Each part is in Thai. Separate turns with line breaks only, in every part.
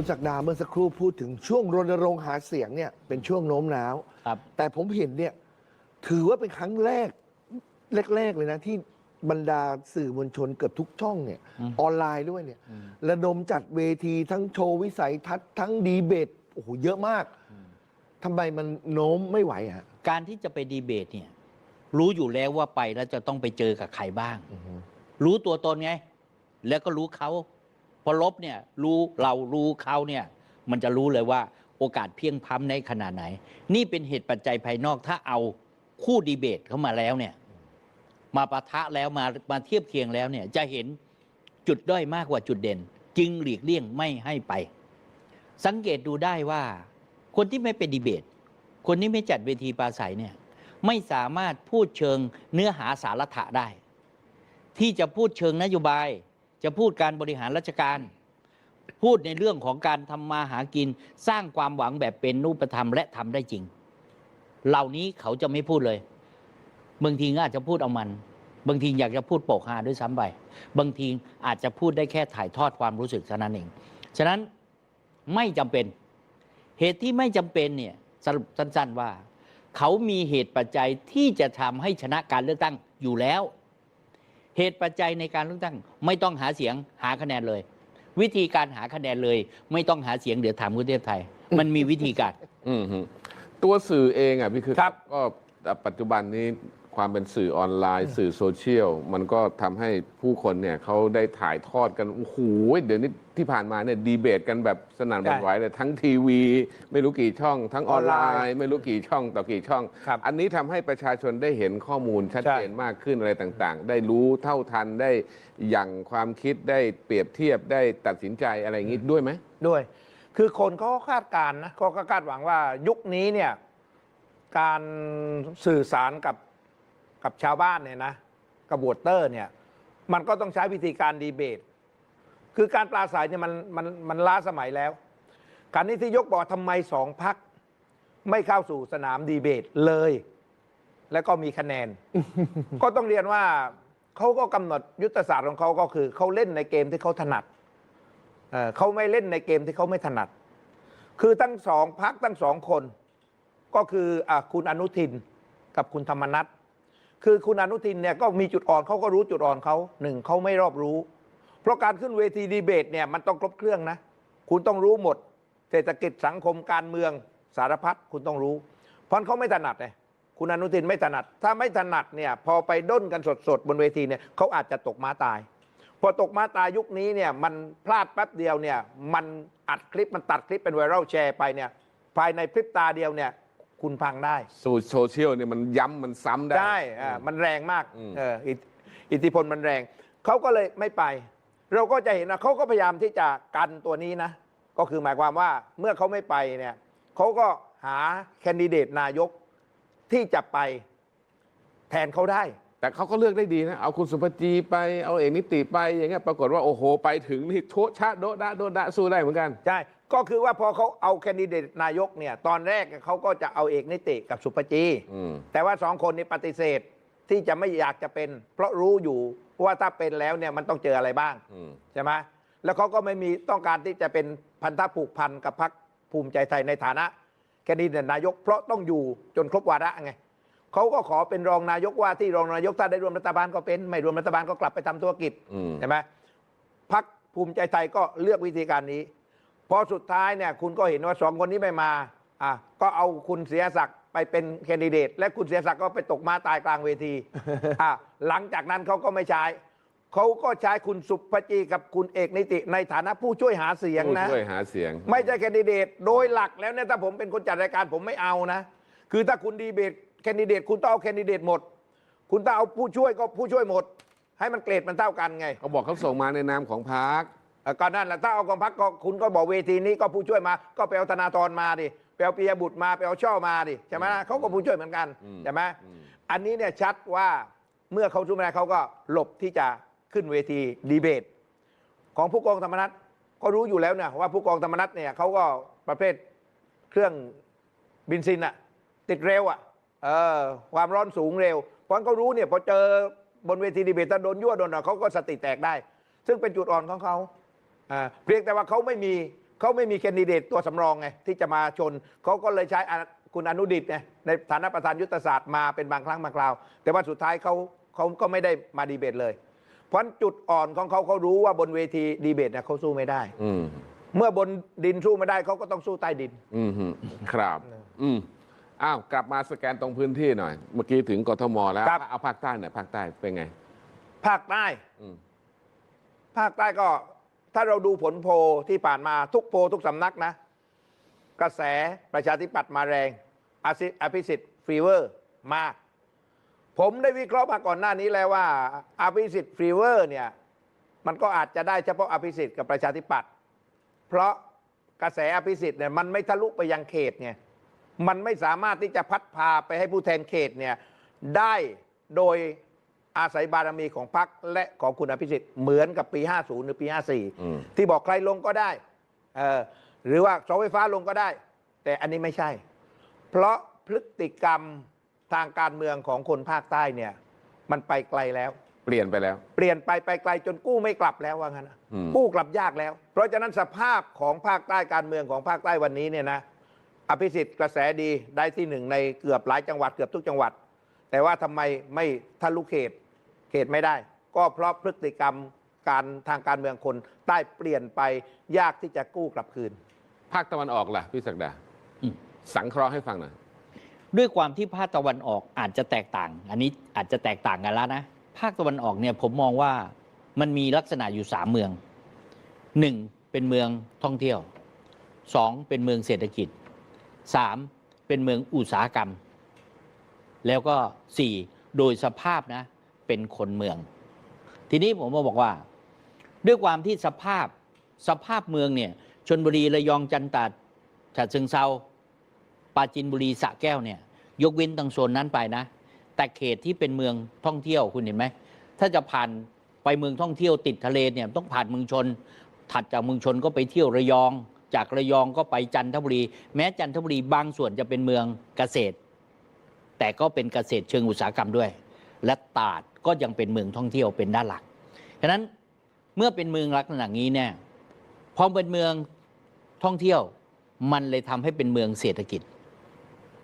คุณศักดาเมื่อสักครู่พูดถึงช่วงรณรงค์หาเสียงเนี่ยเป็นช่วงโน้มน้าว
ครับ
แต่ผมเห็นเนี่ยถือว่าเป็นครั้งแรกแรก ๆ เลยนะ ที่บรรดาสื่อมวลชนเกือบทุกช่องเนี่ย
อืม
ออนไลน์ด้วยเนี่ย
อืม
ระดมจัดเวทีทั้งโชว์วิสัยทัศน์ทั้งดีเบตโอ้โหเยอะมากทำไมมันโน้มไม่ไหวอะฮะ
การที่จะไปดีเบตเนี่ยรู้อยู่แล้วว่าไปแล้วจะต้องไปเจอกับใครบ้าง รู้ตัวตนไง แล้วก็รู้เขาพ อลบเนี่ยรู้เรารู้เขาเนี่ยมันจะรู้เลยว่าโอกาสเพียงพ้ำในขนาดไหน นี่เป็นเหตุปัจจัยภายนอกถ้าเอาคู่ดีเบตเข้ามาแล้วเนี่ยมาปะทะแล้วมามาเทียบเคียงแล้วเนี่ยจะเห็นจุดด้อยมากกว่าจุดเด่น จึงหลีกเลี่ยงไม่ให้ไป สังเกตดูได้ว่า คนที่ไม่เป็นดีเบต คนที่ไม่จัดเวทีปราศัยเนี่ยไม่สามารถพูดเชิงเนื้อหาสาระได้ ที่จะพูดเชิงนโยบาย จะพูดการบริหารราชการ พูดในเรื่องของการทำมาหากินสร้างความหวังแบบเป็นรูปธรรมและทำได้จริง เหล่านี้เขาจะไม่พูดเลยบางทีก็อาจจะพูดเอามัน บางทีอยากจะพูดโปกฮาด้วยซ้ำไปบางทีอาจจะพูดได้แค่ถ่ายทอดความรู้สึกเท่านั้นเองฉะนั้นไม่จำเป็น เหตุที่ไม่จำเป็นเนี่ยสรุปสั้น ๆว่า เขามีเหตุปัจจัยที่จะทำให้ชนะการเลือกตั้งอยู่แล้ว เหตุปัจจัยในการเลือกตั้ง ไม่ต้องหาเสียงหาคะแนนเลย วิธีการหาคะแนนเลย ไม่ต้องหาเสียงเดี๋ยวถามคุณเทพไทย มันมีวิธีการ
อืมฮึตัวสื่อเองอะพี่คือ
ครับ
ก็ปัจจุบันนี้ ความเป็นสื่อออนไลน์ สื่อโซเชียล มันก็ทำให้ผู้คนเนี่ยเขาได้ถ่ายทอดกัน โอ้โห เดี๋ยวนี้ที่ผ่านมาเนี่ยดีเบตกันแบบสนั่นหวันไหวเลยทั้งทีวี ไม่รู้กี่ช่อง ทั้งออนไล
ออนไลน์
น์ ไม่รู้กี่ช่องต่อกี่ช่อง
ครับ
อันนี้ทำให้ประชาชนได้เห็นข้อมูลชัด
ใช่
เจนมากขึ้นอะไรต่างๆ ได้รู้เท่าทันได้อย่างความคิดได้เปรียบเทียบได้ตัดสินใจอะไรอย่างนี้ด้วยไหม
ด้วย คือคนเขาก็คาดการณ์นะเขาก็คาดหวังว่ายุคนี้เนี่ย การสื่อสารกับ กับชาวบ้านเนี่ยนะกับวตเตอร์เนี่ยมันก็ต้องใช้วิธีการดีเบต คือการปราศัยเนี่ยมันมันมันล้าสมัยแล้วการนี้ที่ยกบอกทำไมสองพักไม่เข้าสู่สนามดีเบตเลย แล้วก็มีคะแนน ก็ต้องเรียนว่าเขาก็กำหนดยุทธศาสตร์ของเขาก็คือเขาเล่นในเกมที่เขาถนัดเเขาไม่เล่นในเกมที่เขาไม่ถนัด คือทั้งสองพักทั้งสองคน ก็คืออคุณอนุทินกับคุณธรรมนัท คือคุณอนุทินเนี่ยก็มีจุดอ่อนเขาก็รู้จุดอ่อนเขาหนึ่งเขาไม่รอบรู้ เพราะการขึ้นเวทีดีเบตเนี่ยมันต้องครบเครื่องนะ คุณต้องรู้หมด เศรษฐกิจสังคมการเมืองสารพัดคุณต้องรู้ เพราะเขาไม่ถนัดเลยคุณอนุทินไม่ถนัด ถ้าไม่ถนัดเนี่ยพอไปด้นกันสดๆ บนเวทีเนี่ยเขาอาจจะตกม้าตาย พอตกมาตายยุคนี้เนี่ยมันพลาดแป๊บเดียวเนี่ยมันอัดคลิปมันตัดคลิปเป็นไวรัลแชร์ไปเนี่ยภายในพริบตาเดียวเนี่ย คุณพังได้
สู่โซเชียลเนี่ยมันย้ำมันซ้ำได้
ได้อ่ามันแรงมาก
อืม
เอออิทอิทธิพลมันแรง เขาก็เลยไม่ไป เราก็จะเห็นนะเขาก็พยายามที่จะกันตัวนี้นะ ก็คือหมายความว่าเมื่อเขาไม่ไปเนี่ยเขาก็หาแคนดิเดตนายกที่จะไปแทนเขาได้
แต่เขาก็เลือกได้ดีนะ เอาคุณสุภจีไปเอาเอกนิติไปอย่างเงี้ยปรากฏว่าโอ้โหไปถึงนี่โชะชะโดะดะโดะดะสู้ได้เหมือนกัน
ใช่ ก็คือว่าพอเขาเอาแคนดิเดตนายกเนี่ยตอนแรกเขาก็จะเอาเอกนิติกับสุปจี
อืม
แต่ว่าสองคนนี้ปฏิเสธที่จะไม่อยากจะเป็น เพราะรู้อยู่ว่าถ้าเป็นแล้วเนี่ยมันต้องเจออะไรบ้าง
อืม
ใช่ไหมแล้วเขาก็ไม่มีต้องการที่จะเป็นพันธะผูกพันกับพรรคภูมิใจไทยในฐานะแคนดิเดตนายก เพราะต้องอยู่จนครบวาระไงเขาก็ขอเป็นรองนายกว่าที่รองนายกถ้าได้รวมรัฐบาลก็เป็น ไม่รวมรัฐบาลก็กลับไปทำธุรกิจ
อืม
ใช่ไหมพักภูมิใจไทยก็เลือกวิธีการนี้ พอสุดท้ายเนี่ยคุณก็เห็นว่าสองคนนี้ไม่มาอะก็เอาคุณเสียศักดิ์ไปเป็นแคนดิเดต และคุณเสียศักดิ์ก็ไปตกมาตายกลางเวทีอะหลังจากนั้นเขาก็ไม่ใช้เขาก็ใช้คุณสุภจีกับคุณเอกนิติในฐานะผู้ช่วยหาเสียง
ผู้
นะ
ช่วยหาเสียง
ไม่ใช่แคนดิเดต โดยหลักแล้วเนี่ยถ้าผมเป็นคนจัดรายการผมไม่เอานะ คือถ้าคุณดีเบตแคนดิเดต คุณต้องเอาแคนดิเดตหมด คุณต้องเอาผู้ช่วยก็ผู้ช่วยหมด ให้มันเกรดมันเท่ากันไง
เขาบอกเขาส่งมาในนามของพรรค
เอ่อ ก็นั่นแหละถ้าเอากองพักก็คุณก็บอกเวทีนี้ก็ผู้ช่วยมา ก็ไปเอาธนาธรมาดิไปเอาปียบุตรมาไปเอาช่อมาดิใช่ไหมล่ะเขาก็ผู้ช่วยเหมือนกันใช่ไหมอันนี้เนี่ยชัดว่าเมื่อเขาชุมนุมเขาก็หลบที่จะขึ้นเวทีดีเบต ของผู้กองธรรมนัฐก็รู้อยู่แล้วเนี่ยว่าผู้กองธรรมนัฐเนี่ยเขาก็ประเภทเครื่องบินซินอะติดเร็วอะเออความร้อนสูงเร็วเพราะฉะนั้นเขารู้เนี่ยพอเจอบนเวทีดีเบตถ้าโดนยั่วโดนอะเขาก็สติแตกได้ ซึ่งเป็นจุดอ่อนของเขา อ่าเพียงแต่ว่าเขาไม่มีเขาไม่มีแคนดิเดตตัวสำรองไงที่จะมาชนเขาก็เลยใช้อะคุณอนุดิตไงในฐานะประธานยุทธศาสตร์มาเป็นบางครั้งบางคราว แต่ว่าสุดท้ายเขาเขาก็ไม่ได้มาดีเบตเลย เพราะฉะนั้นจุดอ่อนของเขาเขารู้ว่าบนเวทีดีเบตเนี่ยเขาสู้ไม่ได้
อืม
เมื่อบนดินสู้ไม่ได้เขาก็ต้องสู้ใต้ดิน
อืมฮึครับ อืมอ้าวกลับมาสแกนตรงพื้นที่หน่อย เมื่อกี้ถึงกทมแล้ว
ครับ
เอาภาคใต้หน่อยภาคใต้เป็นไง
ภาคใต้
อืม
ภาคใต้ก็ ถ้าเราดูผลโพลที่ผ่านมาทุกโพลทุกสำนักนะ กระแสประชาธิปัตย์มาแรงอาซิอภิสิทธิ์ฟีเวอร์มาก ผมได้วิเคราะห์มาก่อนหน้านี้แล้วว่าอภิสิทธิ์ฟีเวอร์เนี่ยมันก็อาจจะได้เฉพาะอภิสิทธิ์กับประชาธิปัตย์เพราะกระแสอภิสิทธิ์เนี่ยมันไม่ทะลุไปยังเขตไงมันไม่สามารถที่จะพัดพาไปให้ผู้แทนเขตเนี่ยได้โดย อาศัยบารมีของพรรคและของคุณอภิสิทธิ์เหมือนกับปี 50 หรือปี
อืม
54 ที่บอกใครลงก็ได้เออหรือว่าเสาไฟฟ้าลงก็ได้ แต่อันนี้ไม่ใช่ เพราะพฤติกรรมทางการเมืองของคนภาคใต้เนี่ย มันไปไกลแล้ว
เปลี่ยนไปแล้ว
เปลี่ยนไปไปไกลจนกู้ไม่กลับแล้วว่างั้นนะ
อืม
กู้กลับยากแล้ว เพราะฉะนั้นสภาพของภาคใต้การเมืองของภาคใต้วันนี้เนี่ยนะอภิสิทธิ์กระแสดีได้ที่หนึ่งในเกือบหลายจังหวัดเกือบทุกจังหวัด แต่ว่าทำไมไม่ทะลุเขต เขตไม่ได้ ก็เพราะพฤติกรรมการทางการเมืองคนใต้เปลี่ยนไปยากที่จะกู้กลับคืน
ภาคตะวันออกล่ะพี่ศักดา
อืม
สังเคราะห์ให้ฟังหน่อย
ด้วยความที่ภาคตะวันออกอาจจะแตกต่าง อันนี้อาจจะแตกต่างกันแล้วนะ ภาคตะวันออกเนี่ยผมมองว่ามันมีลักษณะอยู่สามเมืองหนึ่งเป็นเมืองท่องเที่ยวสองเป็นเมืองเศรษฐกิจสามเป็นเมืองอุตสาหกรรม แล้วก็สี่โดยสภาพนะ เป็นคนเมือง ทีนี้ผมมาบอกว่า ด้วยความที่สภาพสภาพเมืองเนี่ยชนบุรีระยองจันตาดฉะเชิงเซาปราจินบุรีสะแก้วเนี่ย ยกเว้นตรงโซนนั้นไปนะ แต่เขตที่เป็นเมืองท่องเที่ยวคุณเห็นไหมถ้าจะผ่านไปเมืองท่องเที่ยวติดทะเลเนี่ยต้องผ่านเมืองชน ถัดจากเมืองชนก็ไปเที่ยวระยอง จากระยองก็ไปจันทบุรี แม้จันทบุรีบางส่วนจะเป็นเมืองเกษตร แต่ก็เป็นเกษตรเชิงอุตสาหกรรมด้วย และตาด ก็ยังเป็นเมืองท่องเที่ยวเป็นด้านหลักฉะนั้นเมื่อเป็นเมืองลักษณะนี้เนี่ยพอเป็นเมืองท่องเที่ยวมันเลยทำให้เป็นเมืองเศรษฐกิจ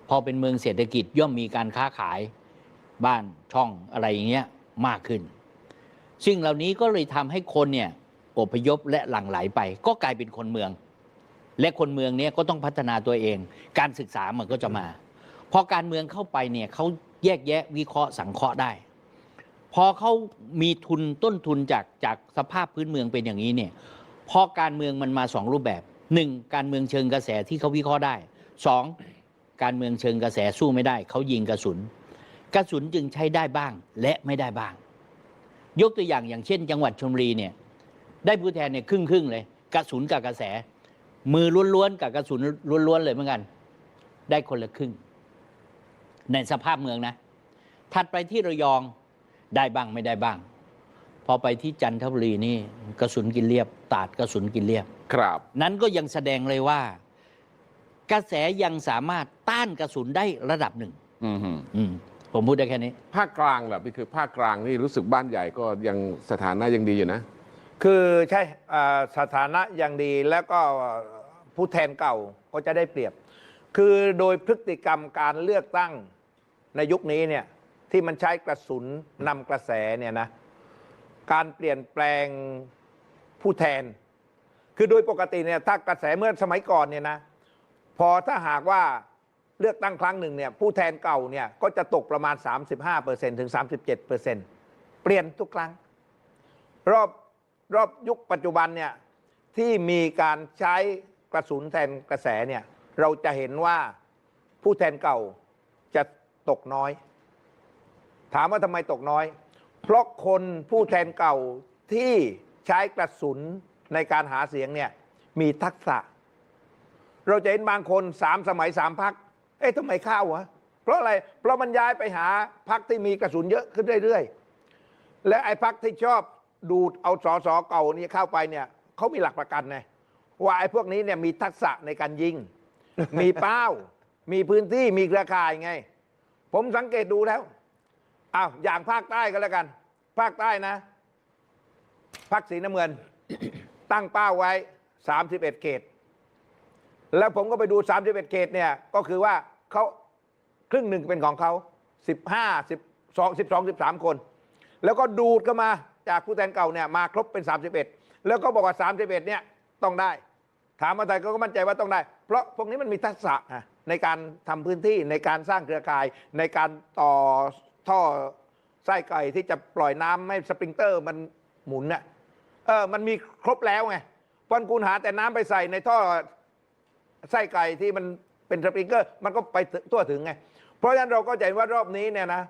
พอเป็นเมืองเศรษฐกิจย่อมมีการค้าขายบ้านช่องอะไรอย่างเงี้ยมากขึ้น ซึ่งเหล่านี้ก็เลยทำให้คนเนี่ยอพยพและหลั่งไหลไป ก็กลายเป็นคนเมือง และคนเมืองเนี่ยก็ต้องพัฒนาตัวเอง การศึกษามันก็จะมา พอการเมืองเข้าไปเนี่ยเขาแยกแยะวิเคราะห์สังเคราะห์ได้ พอเขามีทุนต้นทุนจากจากสภาพพื้นเมืองเป็นอย่างนี้เนี่ยพอการเมืองมันมาสองรูปแบบหนึ่งการเมืองเชิงกระแสที่เขาวิเคราะห์ได้สองการเมืองเชิงกระแสสู้ไม่ได้เขายิงกระสุน กระสุนจึงใช้ได้บ้างและไม่ได้บ้าง ยกตัวอย่างอย่างเช่น จังหวัดชลบุรีเนี่ยได้ผู้แทนเนี่ยครึ่งครึ่งเลย กระสุนกับกระแส มือล้วนๆกับกระสุนล้วนๆเลยเหมือนกัน ได้คนละครึ่ง ในสภาพเมืองนะ ถัดไปที่ระยอง ได้บ้างไม่ได้บ้าง พอไปที่จันทบุรีนี่กระสุนกินเรียบ ตาดกระสุนกินเรียบ
ครับ
นั้นก็ยังแสดงเลยว่า กระแสยังสามารถต้านกระสุนได้ระดับหนึ่ง
อืมฮึ
อืม ผมพูดได้แค่นี้
ภาคกลางล่ะพี่คือภาคกลางนี่รู้สึกบ้านใหญ่ก็ยังสถานะยังดีอยู่นะ
คือใช่อ่าสถานะอย่างดีแล้วก็ผู้แทนเก่าก็จะได้เปรียบ คือโดยพฤติกรรมการเลือกตั้งในยุคนี้เนี่ย ที่มันใช้กระสุนนำกระแสเนี่ยนะการเปลี่ยนแปลงผู้แทน คือโดยปกติเนี่ยถ้ากระแสเมื่อสมัยก่อนเนี่ยนะพอถ้าหากว่าเลือกตั้งครั้งหนึ่งเนี่ยผู้แทนเก่าเนี่ยก็จะตกประมาณ 35%ถึง 37%เปลี่ยนทุกครั้ง รอบรอบยุคปัจจุบันเนี่ยที่มีการใช้กระสุนแทนกระแสเนี่ยเราจะเห็นว่าผู้แทนเก่าจะตกน้อย ถามว่าทำไมตกน้อย เพราะคนผู้แทนเก่าที่ใช้กระสุนในการหาเสียงเนี่ยมีทักษะ เราจะเห็นบางคนสามสมัยสามพัก เอ๊ะทำไมเข้าวะ เพราะอะไร เพราะมันย้ายไปหาพักที่มีกระสุนเยอะขึ้นเรื่อยๆ และไอ้พักที่ชอบดูดเอาสอสอเก่านี่เข้าไปเนี่ยเขามีหลักประกันไงว่าไอ้พวกนี้เนี่ยมีทักษะในการยิง มีเป้า มีพื้นที่มีเครือข่ายไง ผมสังเกตดูแล้ว อ้าวอย่างภาคใต้ก็แล้วกัน ภาคใต้นะพักสีน้ำเงิน ตั้งเป้าไว้ 31 เขต แล้วผมก็ไปดู 31 เขตเนี่ย ก็คือว่าเขาครึ่งหนึ่งเป็นของเขา 15 12 12 13 คน แล้วก็ดูดเข้ามาจากผู้แทนเก่าเนี่ยมาครบเป็น 31 แล้วก็บอกว่า 31 เนี่ยต้องได้ ถามมาไทยก็มั่นใจว่าต้องได้ เพราะพวกนี้มันมีทักษะอะในการทำพื้นที่ในการสร้างเครือข่ายในการต่อ ท่อไส้ไก่ที่จะปล่อยน้ำให้สปริงเตอร์มันหมุนน่ะเออ มันมีครบแล้วไงเพราะคุณหาแต่น้ำไปใส่ในท่อไส้ไก่ที่มันเป็นสปริงเกอร์ มันก็ไปทั่วถึงไง เพราะฉะนั้นเราก็จะเห็นว่ารอบนี้เนี่ยนะ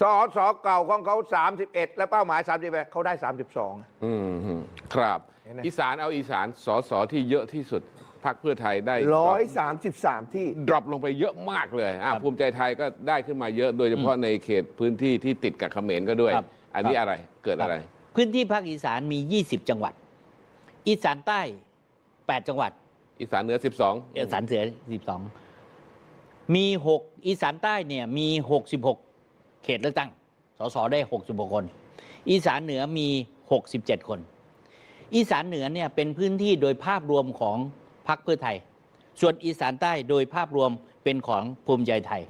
สอสอเก่าของเขา 31 และเป้าหมาย 31เขาได้ 32
อืมฮึครับ
เห็นไหม
อีสานเอาอีสานสสที่เยอะที่สุด พรรคเพื่อไทยได้
ร้อยสามสิบสามที่
ดรอปลงไปเยอะมากเลยอะ
ครับ
ภูมิใจไทยก็ได้ขึ้นมาเยอะโดยเฉพาะในเขตพื้นที่ที่ติดกับเขมรก็ด้วย
ครับ
อันนี้
ครับ
อะไรเกิดอะไร
พื้นที่ภาคอีสานมี 20 จังหวัด อีสานใต้ 8 จังหวัด
อีสานเหนือ 12
อีสานเสือ 12 มี 6 อีสานใต้เนี่ยมี 66 เขตเลือกตั้ง สสได้ 66 คน อีสานเหนือมี 67 คน อีสานเหนือเนี่ยเป็นพื้นที่โดยภาพรวมของ พรรคเพื่อไทย ส่วนอีสานใต้โดยภาพรวมเป็นของภูมิใจไทย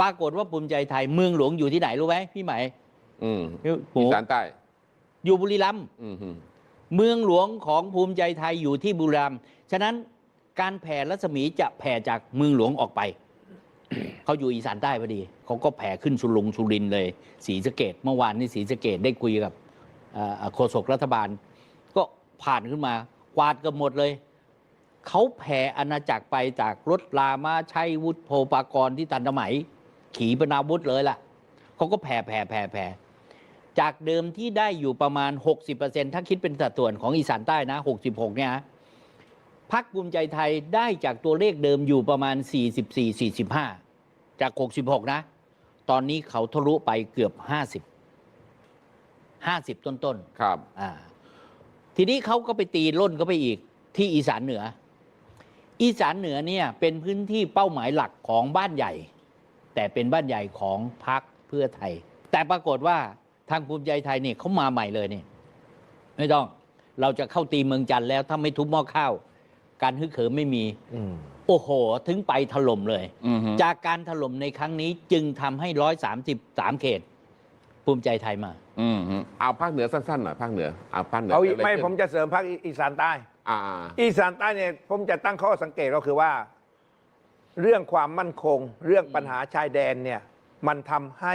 ปรากฏว่าภูมิใจไทยเมืองหลวงอยู่ที่ไหนรู้ไหมพี่ไหม
อืม
พี่หมู
อีสานใต้
อยู่บุรีรัมย์
อืมฮึ
เมืองหลวงของภูมิใจไทยอยู่ที่บุรีรัมย์ฉะนั้นการแผ่รัศมีจะแผ่จากเมืองหลวงออกไป เขาอยู่อีสานใต้พอดี เขาก็แผ่ขึ้นสุรุงสุรินทร์เลยศรีสะเกดเมื่อวานนี้ศรีสะเกดได้คุยกับเอ่อโฆษกรัฐบาล ก็ผ่านขึ้นมากวาดเกันหมดเลย เขาแผ่อาณาจักรไปจากรถลามาชัยวุฒโพปากรที่ตันสมัย ขีปนาวุธเลยล่ะเขาก็แผ่แผ่แผ่แผ่จากเดิมที่ได้อยู่ประมาณ 60%ถ้าคิดเป็นสัดส่วนของอีสานใต้นะ 66 เนี่ยนะพักภูมิใจไทยได้จากตัวเลขเดิมอยู่ประมาณ 44-45 จาก 66 นะ ตอนนี้เขาทะลุไปเกือบ 50 50 ต้นๆ
ครับ
อ่า ทีนี้เขาก็ไปตีล่นก็ไปอีกที่อีสานเหนือ อีสานเหนือเนี่ยเป็นพื้นที่เป้าหมายหลักของบ้านใหญ่ แต่เป็นบ้านใหญ่ของพรรคเพื่อไทย แต่ปรากฏว่าทางภูมิใจไทยเนี่ยเขามาใหม่เลยเนี่ยไม่ต้องเราจะเข้าตีเมืองจันทร์แล้วถ้าไม่ทุบหม้อข้าว การฮึกเหิมไม่มี
อืม
โอ้โห ถึงไปถล่มเลย
อืมฮึ
จากการถล่มในครั้งนี้จึงทำให้ร้อยสามสิบสามเขต ภูมิใจไทยมา
อืมฮึเอาภาคเหนือสั้นๆหน่อยภาคเหนือเอาภาคเหนือ
เอาอีก
กิดะร
ไม่
ขึ้น
ผมจะเสริมภาคอีสานใต้
อ่า
อีสานใต้เนี่ยผมจะตั้งข้อสังเกตก็คือว่า เรื่องความมั่นคง เรื่องปัญหาชายแดนเนี่ยมันทำให้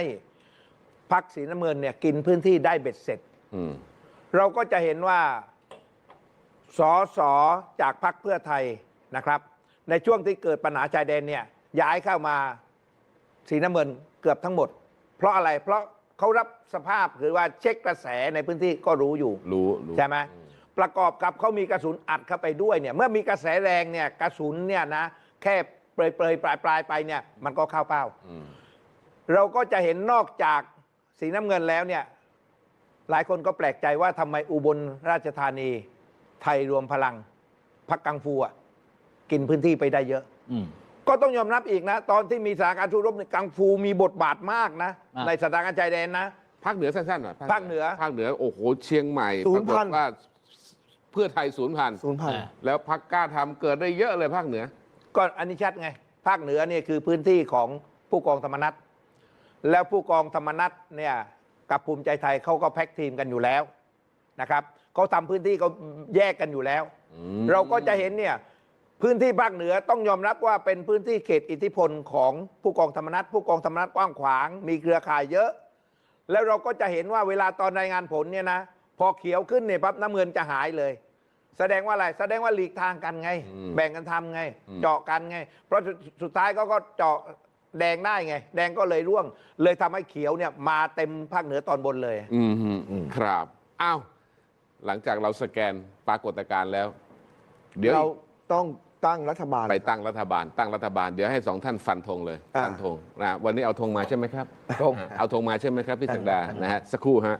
พักศรีน้ำเงินเนี่ยกินพื้นที่ได้เบ็ดเสร็จ
อืม
เราก็จะเห็นว่าสอสอจากพรรคเพื่อไทยนะครับ ในช่วงที่เกิดปัญหาชายแดนเนี่ยย้ายเข้ามาสีน้ำเงินเกือบทั้งหมด เพราะอะไรเพราะเขารับสภาพหรือว่าเช็คกระแสในพื้นที่ก็รู้อยู่
รู้รู้
ใช่ไหม ประกอบกับเขามีกระสุนอัดเข้าไปด้วยเนี่ยเมื่อมีกระแสแรงเนี่ยกระสุนเนี่ยนะแค่เปรยเปรยปลายปลายๆไปเนี่ยมันก็เข้าเป้า
อืม
เราก็จะเห็นนอกจากสีน้ำเงินแล้วเนี่ยหลายคนก็แปลกใจว่าทำไมอุบลราชธานีไทยรวมพลังพักกังฟูอะกินพื้นที่ไปได้เยอะ
อืม
ก็ต้องยอมรับอีกนะ ตอนที่มีสถานการณ์สู้รบเนี่ยกังฟูมีบทบาทมากนะ
อะ
ในสถานการณ์ชายแดนนะ
ภาคเหนือสั้นๆหน่อย
ภาคเหนือ
ภาคเหนือโอ้โหเชียงใหม่
ศู
ป
นย์
ราก
พั
ฏ
น
ว่า เพื่อไทยศูนย์พัน
ศูนย์พัน
อ่า
แล้วพักกล้าทำเกิดได้เยอะเลยภาคเหนือ
ก็อันนี้ชัดไง ภาคเหนือเนี่ยคือพื้นที่ของผู้กองธรรมนัฐแล้วผู้กองธรรมนัฐเนี่ยกับภูมิใจไทยเขาก็แพ็กทีมกันอยู่แล้วนะครับเขาทำพื้นที่เขาแยกกันอยู่แล้ว
อืม
เราก็จะเห็นเนี่ยพื้นที่ภาคเหนือต้องยอมรับว่าเป็นพื้นที่เขตอิทธิพลของผู้กองธรรมนัฐผู้กองธรรมนัฐกว้างขวาง มีเครือข่ายเยอะ แล้วเราก็จะเห็นว่าเวลาตอนรายงานผลเนี่ยนะพอเขียวขึ้นเนี่ยปั๊บน้ำเงินจะหายเลย แสดงว่าอะไรแสดงว่าหลีกทางกันไง
อืม
แบ่งกันทำไง
อืม
เจาะกันไง เพราะสุดสุดท้ายก็ก็เจาะแดงได้ไง แดงก็เลยร่วง เลยทำให้เขียวเนี่ยมาเต็มภาคเหนือตอนบนเลย
อืมฮึครับ อ้าว หลังจากเราสแกนปรากฏการณ์แล้ว เดี๋ยว
เราต้องตั้งรัฐบาล
ไปตั้งรัฐบาล ตั้งรัฐบาล เดี๋ยวให้สองท่านฟันธงเลย
อ่า
ฟันธงนะวันนี้เอาธงมาใช่ไหมครับ
ธง
เอาธงมาใช่ไหมครับพี่ศักดา นะฮะ สักครู่ฮะ